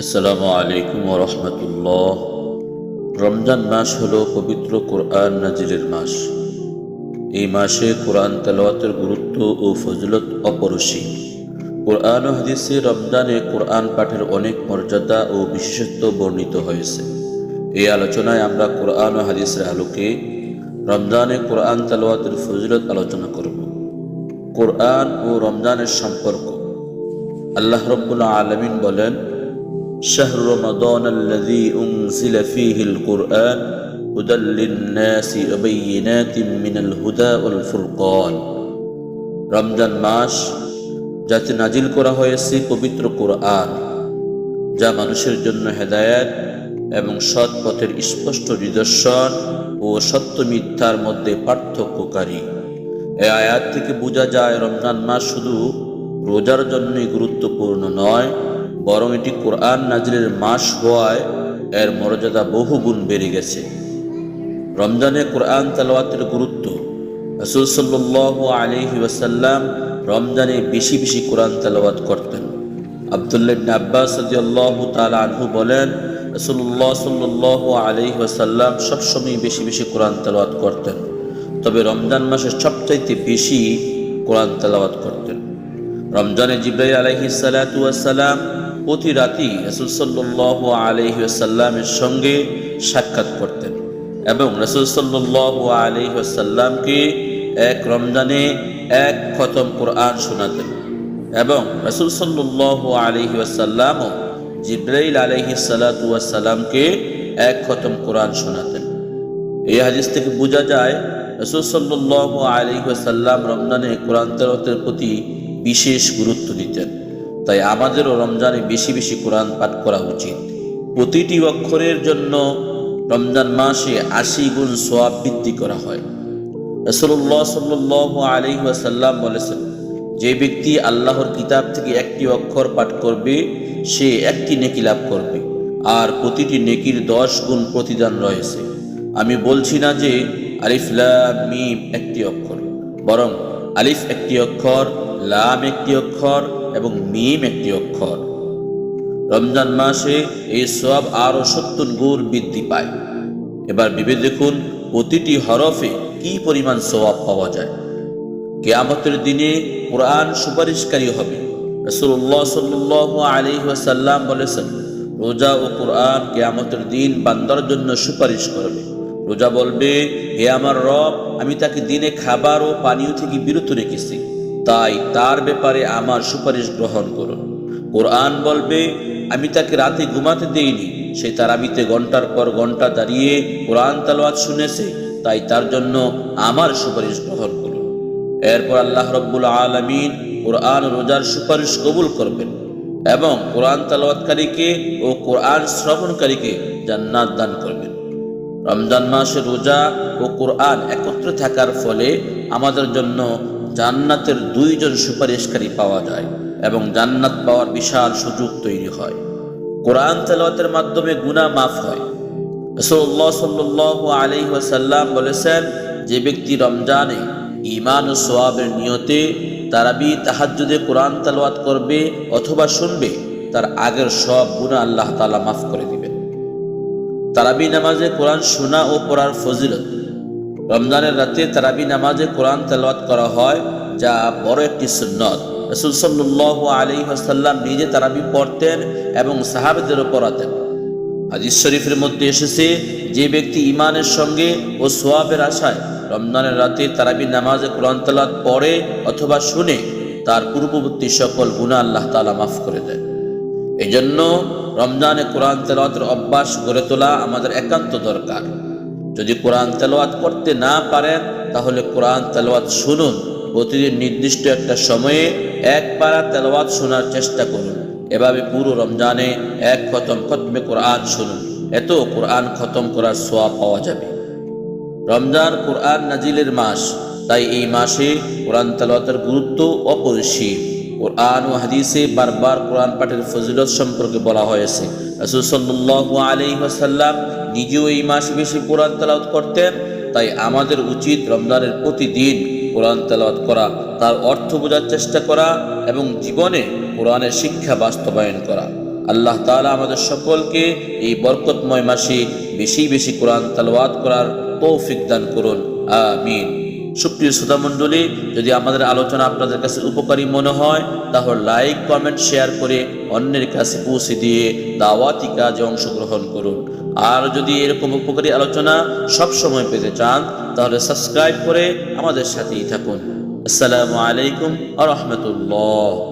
আসসালামু আলাইকুম রহমতুল্লাহ। রমজান মাস হল পবিত্র কোরআন নাজিরের মাস। এই মাসে কোরআন তেলাওয়াতের গুরুত্ব ও ফজলত অপরসীম। কোরআন ও হাদিসে রমজানে কোরআন পাঠের অনেক মর্যাদা ও বিশেষত্ব বর্ণিত হয়েছে। এই আলোচনায় আমরা কোরআন ও হাদিসের আলোকে রমজানে কোরআন তেলাওয়াতের ফজলত আলোচনা করব। কোরআন ও রমজানের সম্পর্ক। আল্লাহ রব্বুল আলমিন বলেন شهر رمضان الذي أنزل فيه القرآن هدى للناس وبينات من الهدى والفرقان রমজান মাস যাতে নাজিল করা হয়েছে পবিত্র কোরআন যা মানুষের জন্য হেদায়েত এবং সৎ পথের স্পষ্ট নিদর্শন ও সত্য মিথ্যার মধ্যে পার্থক্যকারী এ আয়াত থেকে বোঝা যায় রমজান মাস শুধু রোজার জন্যই গুরুত্বপূর্ণ নয় বরং এটি কোরআন নাজিরের মাস হওয়ায় এর মর্যাদা বহু গুণ বেড়ে গেছে। রমজানে কোরআন তালাওয়াতের গুরুত্ব। রসুল সাল্লাহ আলহি ওয়াসাল্লাম রমজানে বেশি বেশি কোরআন তালাওয়াত করতেন। আবদুল্লাহ আব্বাস আল্লাহ তালা আনহু বলেন রসুল্লাহ সাল্লাহ আলহি ওয়াসাল্লাম সবসময় বেশি বেশি কোরআন তালাওয়াত করতেন। তবে রমজান মাসে সবচাইতে বেশি কোরআন তালাওয়াত করতেন। রমজানে জিব্রাইল আলহি সালাতাম প্রতি রাতি রসুল সাল্লাহ আলহিসাল্লামের সঙ্গে সাক্ষাৎ করতেন এবং রসুল সাল্লাহ আলহিসাল্লামকে এক রমজানে এক খতম কোরআন শোনাতেন এবং রসুল সাল্লাহ আলহিসাল্লামও জিব্রাইল আলহি সালাতামকে এক খতম কোরআন শোনাতেন। এই হাদিস থেকে বোঝা যায়, রসুল আলহিসাল্লাম রমজানে কোরআন তেরতের প্রতি বিশেষ গুরুত্ব দিতেন। তাই আমাদেরও রমজানে বেশি বেশি কোরআন পাঠ করা উচিত। প্রতিটি অক্ষরের জন্য রমজান মাসে আশি গুণ সোয়াব বৃদ্ধি করা হয়। রসল্লাহ সাল্লাহ আলি ওয়াসাল্লাম বলেছেন, যে ব্যক্তি আল্লাহর কিতাব থেকে একটি অক্ষর পাঠ করবে, সে একটি নেকি লাভ করবে। আর প্রতিটি নেকির দশ গুণ প্রতিদান রয়েছে। আমি বলছি না যে আলিফলা মিম একটি অক্ষর, বরং আলিফ একটি অক্ষর, লাম একটি অক্ষর এবং মিম একটি অক্ষর। রমজান মাসে এই সব আরও সত্তর গুণ বৃদ্ধি পায়। এবার ভেবে দেখুন, প্রতিটি হরফে কি পরিমাণ সবাব পাওয়া যায়। কেয়ামতের দিনে কোরআন সুপারিশকারী হবে। রসুল্লাহ সাল্লাহ আলি ওয়াসাল্লাম বলেছেন, রোজা ও কোরআন কেয়ামতের দিন বান্দার জন্য সুপারিশ করবে। রোজা বলবে, হে আমার রব, আমি তাকে দিনে খাবার ও পানীয় থেকে বিরত রেখেছি। তাই তার ব্যাপারে আমার সুপারিশ গ্রহণ করুন কোরআন বলবে, আমি তাকে রাতে ঘুমাতে দেইনি। সে তারাবিতে ঘণ্টার পর ঘণ্টা দাঁড়িয়ে কোরআন তালোয়াত শুনেছে, তাই তার জন্য আমার সুপারিশ গ্রহণ করুন এরপর আল্লাহ রব্বুল আলমিন কোরআন রোজার সুপারিশ কবুল করবেন এবং কোরআন তালোয়াতকারীকে ও কোরআন শ্রবণকারীকে জান্নাত দান করবেন। রমজান মাসে রোজা ও কোরআন একত্রে থাকার ফলে আমাদের জন্য জান্নাতের দুইজন সুপারিশকারী পাওয়া যায় এবং জান্নাত পাওয়ার বিশাল সুযোগ তৈরি হয়। কোরআন তেলাওয়াতের মাধ্যমে গুনাহ মাফ হয়। রসুল্লাহ সাল্লাহ আলি ওয়াসাল্লাম বলেছেন, যে ব্যক্তি রমজানে ইমান ও সোয়াবের নিয়তে তারাবি তাহাজুদে কোরআন তেলাওয়াত করবে অথবা শুনবে, তার আগের সব গুণা আল্লাহ তালা মাফ করে দিবেন। তারাবি নামাজে কোরআন শোনা ও পড়ার ফজিলত রমজানের রাতে তারাবি নামাজে কোরআন তেলাওয়াত করা হয়, যা বড় একটি সুন্নত। রসুল সাল্লাহ আলী হাসাল্লাম নিজে তারাবি পড়তেন এবং সাহাবেদেরও পড়াতেন হাদিস শরীফের মধ্যে এসেছে, যে ব্যক্তি ইমানের সঙ্গে ও সোয়াবের আশায় রমজানের রাতে তারাবি নামাজে কোরআন তেলাওয়াত পড়ে অথবা শুনে, তার পূর্ববর্তী সকল গুণা আল্লাহ তালা মাফ করে দেয় এই জন্য রমজানে কোরআন তেলাতের অভ্যাস গড়ে তোলা আমাদের একান্ত দরকার। যদি কোরআন তেলাওয়াত করতে না পারেন, তাহলে কোরআন তেলাওয়াত শুনুন। প্রতিদিন নির্দিষ্ট একটা সময়ে এক পারা তেলাওয়াত শোনার চেষ্টা করুন। এভাবে পুরো রমজানে এক খতম খতমে কোরআন শুনুন। এত কোরআন খতম করার সোয়া পাওয়া যাবে। রমজান কোরআন নাজিলের মাস, তাই এই মাসে কোরআন তেলাওয়াতের গুরুত্ব অপরিসীম। কোরআন ও হাদিসে বারবার কোরআন পাঠের ফজিলত সম্পর্কে বলা হয়েছে। রসুল সাল্লাহ আলি ওয়াসাল্লাম নিজেও এই মাস বেশি কোরআন তেলাওয়াত করতেন, তাই আমাদের উচিত রমজানের প্রতিদিন কোরআন তেলাওয়াত করা, তার অর্থ বোঝার চেষ্টা করা এবং জীবনে কোরআনের শিক্ষা বাস্তবায়ন করা। আল্লাহ তালা আমাদের সকলকে এই বরকতময় মাসে বেশি বেশি কোরআন তালওয়াত করার তৌফিক দান করুন। আমিন। সুপ্রিয় শ্রোতা মণ্ডলী, যদি আমাদের আলোচনা আপনাদের কাছে উপকারী মনে হয়, তাহলে লাইক, কমেন্ট, শেয়ার করে অন্যের কাছে পৌঁছে দিয়ে দাওয়াতি কাজে অংশগ্রহণ করুন। আর যদি এরকম উপকারী আলোচনা সব সময় পেতে চান, তাহলে সাবস্ক্রাইব করে আমাদের সাথেই থাকুন। আসসালামু আলাইকুম আ রহমতুল্লাহ।